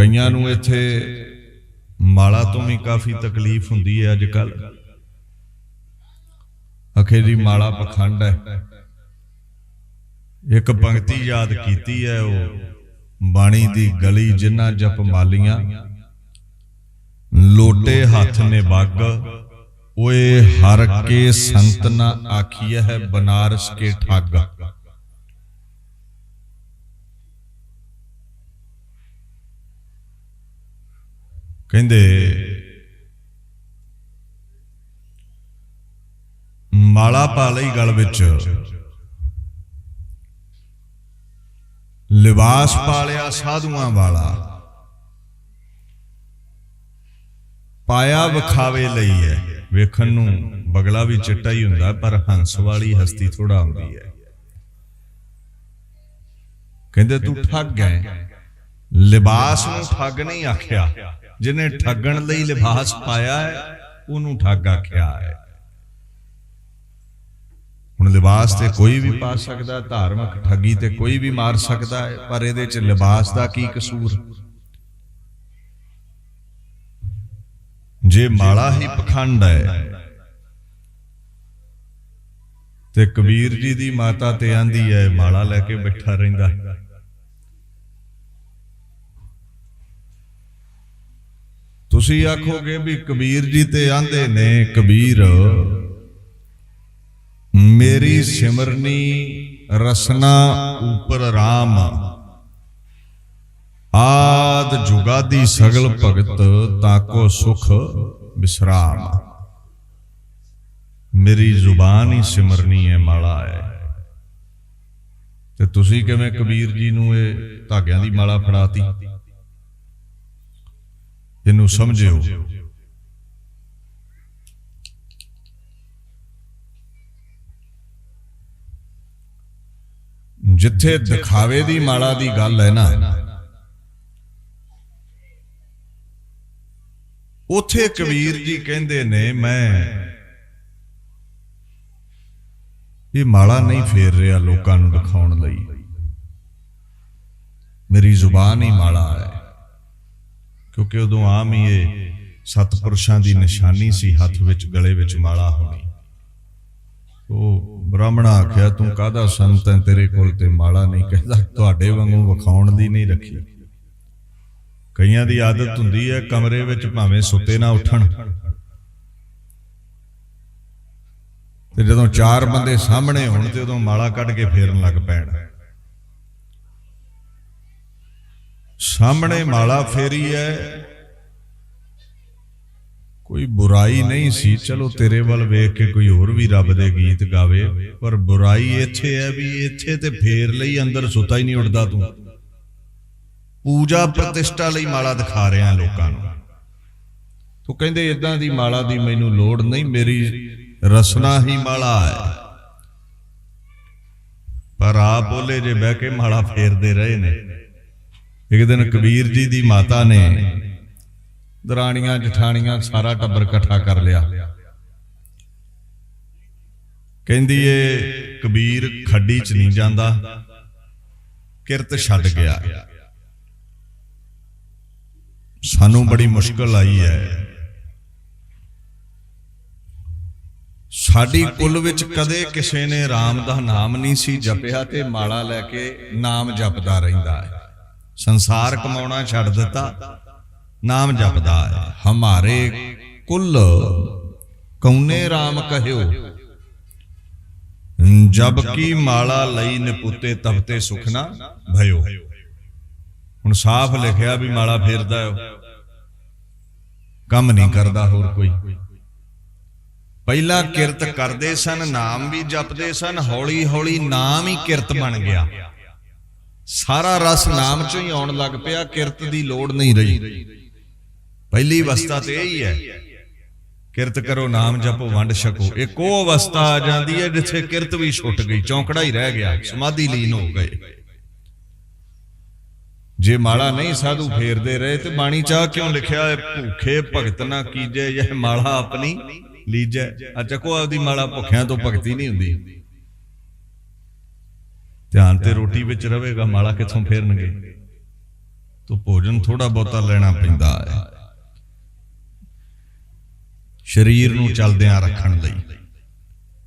ਕਈਆਂ ਨੂੰ ਇੱਥੇ ਮਾਲਾ ਤੋਂ ਵੀ ਕਾਫੀ ਤਕਲੀਫ ਹੁੰਦੀ ਹੈ ਅੱਜ ਕੱਲ ਅਖੇ ਜੀ ਮਾਲਾ ਪਖੰਡ ਹੈ। ਇੱਕ ਪੰਕਤੀ ਯਾਦ ਕੀਤੀ ਹੈ ਉਹ, ਬਾਣੀ ਦੀ ਗਲੀ ਜਿਨ੍ਹਾਂ ਜਪ ਮਾਲੀਆਂ। ਲੋਟੇ ਹੱਥ ਨੇ ਬੱਗ, ਓਏ ਹਰ ਕੇ ਸੰਤ ਨਾ ਆਖੀਐ ਹੈ ਬਨਾਰਸ ਕੇ ਠੱਗ। ਕਹਿੰਦੇ ਮਾਲਾ ਪਾ ਲਈ ਗਲ ਵਿੱਚ ਲਿਬਾਸ ਪਾ ਲਿਆ ਸਾਧੂਆਂ ਵਾਲਾ ਪਾਇਆ ਵਿਖਾਵੇ ਲਈ ਹੈ। ਵੇਖਣ ਨੂੰ ਬਗਲਾ ਵੀ ਚਿੱਟਾ ਹੀ ਹੁੰਦਾ, ਪਰ ਹੰਸ ਵਾਲੀ ਹਸਤੀ ਥੋੜਾ ਹੁੰਦੀ ਹੈ। ਕਹਿੰਦੇ ਤੂੰ ਠੱਗ ਹੈ। ਲਿਬਾਸ ਨੂੰ ਠੱਗ ਨਹੀਂ ਆਖਿਆ। ਜਿਹਨੇ ਠੱਗਣ ਲਈ ਲਿਬਾਸ ਪਾਇਆ ਹੈ, ਉਹਨੂੰ ਠੱਗ ਆਖਿਆ ਹੈ। ਹੁਣ ਲਿਬਾਸ ਤੇ ਕੋਈ ਵੀ ਪਾ ਸਕਦਾ, ਧਾਰਮਿਕ ਠੱਗੀ ਤੇ ਕੋਈ ਵੀ ਮਾਰ ਸਕਦਾ ਹੈ, ਪਰ ਇਹਦੇ ਚ ਲਿਬਾਸ ਦਾ ਕੀ ਕਸੂਰ? ਜੇ ਮਾਲਾ ਹੀ ਪਖੰਡ ਹੈ, ਤੇ ਕਬੀਰ ਜੀ ਦੀ ਮਾਤਾ ਤੇ ਆਂਦੀ ਹੈ, ਮਾਲਾ ਲੈ ਕੇ ਬੈਠਾ ਰਹਿੰਦਾ ਹੈ। ਤੁਸੀਂ ਆਖੋਗੇ ਵੀ ਕਬੀਰ ਜੀ ਤੇ ਆਂਦੇ ਨੇ, ਕਬੀਰ, ਮੇਰੀ ਸਿਮਰਨੀ ਰਸਨਾ ਉਪਰ RAM ਆਦ ਜੁਗਾਦੀ ਸਗਲ ਭਗਤ ਤਾਕੋ ਸੁਖ ਵਿਸਰਾਮ ਮੇਰੀ ਜ਼ੁਬਾਨ ਹੀ ਸਿਮਰਨੀ ਹੈ, ਮਾਲਾ ਹੈ। ਤੇ ਤੁਸੀਂ ਕਿਵੇਂ ਕਬੀਰ ਜੀ ਨੂੰ ਇਹ ਧਾਗਿਆਂ ਦੀ ਮਾਲਾ ਫੜਾਤੀ? ਇਹਨੂੰ ਸਮਝਿਓ। ਜਿੱਥੇ ਦਿਖਾਵੇ ਦੀ ਮਾਲਾ ਦੀ ਗੱਲ ਹੈ ਨਾ ਉਥੇ ਕਬੀਰ ਜੀ ਕਹਿੰਦੇ ਨੇ ਮੈਂ ਇਹ ਮਾਲਾ ਨਹੀਂ ਫੇਰ ਰਿਹਾ ਲੋਕਾਂ ਨੂੰ ਦਿਖਾਉਣ ਲਈ। ਮੇਰੀ ਜ਼ੁਬਾਨ ਹੀ ਮਾਲਾ ਹੈ। ਕਿਉਂਕਿ ਉਦੋਂ ਆਮ ਹੀ ਇਹ ਸਤਪੁਰਸ਼ਾਂ ਦੀ ਨਿਸ਼ਾਨੀ ਸੀ, ਹੱਥ ਵਿੱਚ ਗਲੇ ਵਿੱਚ ਮਾਲਾ ਹੋਣੀ। ਉਹ ਬ੍ਰਾਹਮਣਾ ਆਖਿਆ, ਤੂੰ ਕਾਹਦਾ ਸੰਤ ਹੈ ਤੇਰੇ ਕੋਲ ਤੇ ਮਾਲਾ ਨਹੀਂ ਕਹਿੰਦਾ, ਤੁਹਾਡੇ ਵਾਂਗੂ ਵਿਖਾਉਣ ਦੀ ਨਹੀਂ ਰੱਖੀ। ਕਈਆਂ ਦੀ ਆਦਤ ਹੁੰਦੀ ਹੈ ਕਮਰੇ ਵਿੱਚ ਭਾਵੇਂ ਸੁੱਤੇ ਨਾ ਉੱਠਣ। ਤੇ ਜਦੋਂ ਚਾਰ ਬੰਦੇ ਸਾਹਮਣੇ ਹੋਣ ਤੇ ਉਦੋਂ ਮਾਲਾ ਕੱਢ ਕੇ ਫੇਰਨ ਲੱਗ ਪੈਣ। ਸਾਹਮਣੇ ਮਾਲਾ ਫੇਰੀ ਹੈ ਕੋਈ ਬੁਰਾਈ ਨਹੀਂ ਸੀ। ਚਲੋ ਤੇਰੇ ਵੱਲ ਵੇਖ ਕੇ ਕੋਈ ਹੋਰ ਵੀ ਰੱਬ ਦੇ ਗੀਤ ਗਾਵੇ। ਪਰ ਬੁਰਾਈ ਇੱਥੇ ਹੈ ਵੀ ਇੱਥੇ ਤੇ ਫੇਰ ਲਈ ਅੰਦਰ ਸੁੱਤਾ ਹੀ ਨਹੀਂ ਉੱਠਦਾ ਤੂੰ। ਪੂਜਾ ਪ੍ਰਤਿਸ਼ਠਾ ਲਈ ਮਾਲਾ ਦਿਖਾ ਰਿਹਾ ਲੋਕਾਂ ਨੂੰ। ਤੂੰ ਕਹਿੰਦੇ ਇਦਾਂ ਦੀ ਮਾਲਾ ਦੀ ਮੈਨੂੰ ਲੋੜ ਨਹੀਂ। ਮੇਰੀ ਰਸਨਾ ਹੀ ਮਾਲਾ ਹੈ ਪਰ ਆਪ ਬੋਲੇ ਜੇ ਬਹਿ ਕੇ ਮਾਲਾ ਫੇਰਦੇ ਰਹੇ ਨੇ। ਇੱਕ ਦਿਨ ਕਬੀਰ ਜੀ ਦੀ ਮਾਤਾ ਨੇ ਦਰਾਣੀਆਂ, ਜਠਾਣੀਆਂ ਸਾਰਾ ਟੱਬਰ ਇਕੱਠਾ ਕਰ ਲਿਆ। ਕਹਿੰਦੀ ਏ, ਕਬੀਰ ਖੱਡੀ 'ਚ ਨਹੀਂ ਜਾਂਦਾ, ਕਿਰਤ ਛੱਡ ਗਿਆ। ਸਾਨੂੰ ਬੜੀ ਮੁਸ਼ਕਲ ਆਈ ਹੈ। ਸਾਡੀ ਕੁੱਲ ਵਿੱਚ ਕਦੇ ਕਿਸੇ ਨੇ RAM ਦਾ ਨਾਮ ਨਹੀਂ ਸੀ ਜਪਿਆ ਤੇ ਮਾਲਾ ਲੈ ਕੇ ਨਾਮ ਜਪਦਾ ਰਹਿੰਦਾ ਹੈ। ਸੰਸਾਰ ਕਮਾਉਣਾ ਛੱਡ ਦਿੱਤਾ। ਨਾਮ ਜਪਦਾ ਹੈ, ਹਮਾਰੇ ਕੁੱਲ ਕਉਨੇ RAM ਕਹਿਓ? ਜਬ ਕੀ ਮਾਲਾ ਲਈ ਨਿਪੁੱਤੇ ਤਪਤੇ ਸੁਖਨਾ ਭਇਓ। ਹੁਣ ਸਾਫ਼ ਲਿਖਿਆ ਵੀ ਮਾਲਾ ਫੇਰਦਾ ਹੈ ਕੰਮ ਨਹੀਂ ਕਰਦਾ ਹੋਰ ਕੋਈ। ਪਹਿਲਾਂ ਕਿਰਤ ਕਰਦੇ ਸਨ, ਨਾਮ ਵੀ ਜਪਦੇ ਸਨ ਹੌਲੀ ਹੌਲੀ ਨਾਮ ਹੀ ਕਿਰਤ ਬਣ ਗਿਆ। ਸਾਰਾ ਰਸ ਨਾਮ ਚੋਂ ਹੀ ਆਉਣ ਲੱਗ ਪਿਆ, ਕਿਰਤ ਦੀ ਲੋੜ ਨਹੀਂ ਰਹੀ। ਪਹਿਲੀ ਅਵਸਥਾ ਤੇ ਇਹ ਹੀ। ਹੈ ਕਿਰਤ ਕਰੋ, ਨਾਮ ਜਪੋ, ਵੰਡ ਛਕੋ। ਇੱਕ ਉਹ ਅਵਸਥਾ ਆ ਜਾਂਦੀ ਹੈ ਜਿੱਥੇ ਕਿਰਤ ਵੀ ਛੁੱਟ ਗਈ, ਚੌਂਕੜਾ ਹੀ ਰਹਿ ਗਿਆ, ਸਮਾਧੀ ਲੀਨ ਹੋ ਗਏ। ਜੇ ਮਾਲਾ ਨਹੀਂ ਸਾਧੂ ਫੇਰਦੇ ਰਹੇ, ਤੇ ਬਾਣੀ ਚਾਹ ਕਿਉਂ ਲਿਖਿਆ ਹੈ? ਭੁੱਖੇ ਭਗਤ ਨਾ ਕੀਜੇ, ਇਹ ਮਾਲਾ ਆਪਣੀ ਲੀਜੈ। ਆ ਚੱਕੋ ਆਪਦੀ ਮਾਲਾ ਭੁੱਖਿਆਂ ਤੋਂ ਭਗਤੀ ਨਹੀਂ ਹੁੰਦੀ। ਧਿਆਨ ਤੇ ਰੋਟੀ ਵਿੱਚ ਰਹੇਗਾ, ਮਾਲਾ ਕਿੱਥੋਂ ਫੇਰਨਗੇ? ਤੋਂ ਭੋਜਨ ਥੋੜਾ ਬਹੁਤਾ ਲੈਣਾ ਪੈਂਦਾ ਹੈ। ਸਰੀਰ ਨੂੰ ਚਲਦਿਆਂ ਰੱਖਣ ਲਈ।